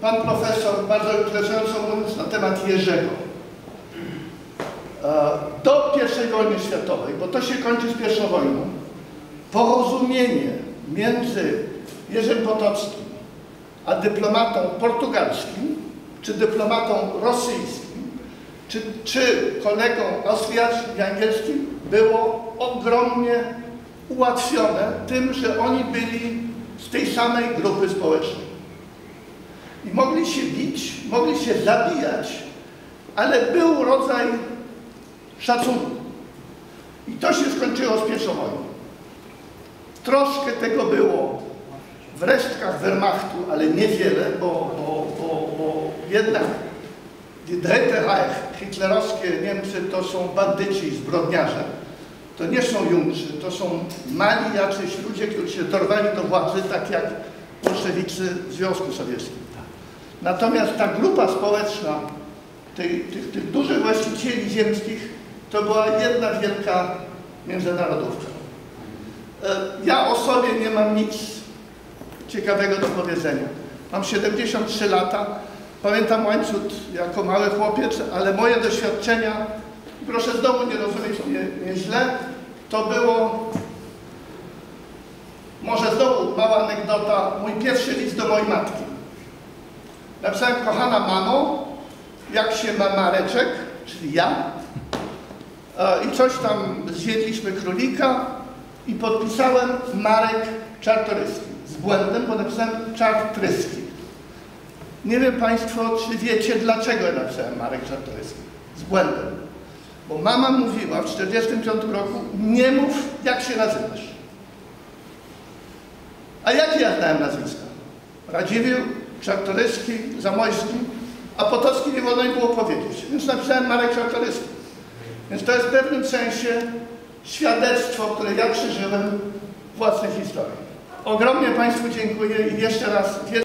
pan profesor bardzo interesująco mówiąc na temat Jerzego. E, do I wojny światowej, bo to się kończy z pierwszą wojną, porozumienie między Jerzym Potockim a dyplomatą portugalskim, czy dyplomatą rosyjskim, czy, czy kolegą austriackim i angielskim było ogromnie ułatwione tym, że oni byli z tej samej grupy społecznej. Mogli się bić, mogli się zabijać, ale był rodzaj szacunku. I to się skończyło z pierwszą wojną. Troszkę tego było w resztkach Wehrmachtu, ale niewiele, bo, bo, bo, bo jednak Dritte Reich, hitlerowskie Niemcy to są bandyci, zbrodniarze. To nie są Jungrzy, to są mali jacyś ludzie, którzy się dorwali do władzy, tak jak bolszewicy w Związku Sowieckim. Natomiast ta grupa społeczna tych, tych, tych dużych właścicieli ziemskich to była jedna wielka międzynarodówka. E, ja o sobie nie mam nic ciekawego do powiedzenia. Mam 73 lata, pamiętam łańcuch jako mały chłopiec, ale moje doświadczenia, proszę znowu nie rozumieć mnie, mnie źle, to było, może znowu mała anegdota, mój pierwszy list do mojej matki. Napisałem, kochana mamo, jak się ma Mareczek, czyli ja, e, i coś tam zjedliśmy królika i podpisałem Marek Czartoryski. Z błędem, bo napisałem Czartryski. Nie wiem Państwo, czy wiecie, dlaczego napisałem Marek Czartoryski. Z błędem. Bo mama mówiła w 1945 roku, nie mów, jak się nazywasz. A jakie ja znałem nazwiska? Radziwiłł, Czartoryski, Zamojski, a Potocki nie wolno mi było powiedzieć. Więc napisałem Marek Czartoryski. Więc to jest w pewnym sensie świadectwo, które ja przeżyłem w własnej historii. Ogromnie Państwu dziękuję i jeszcze raz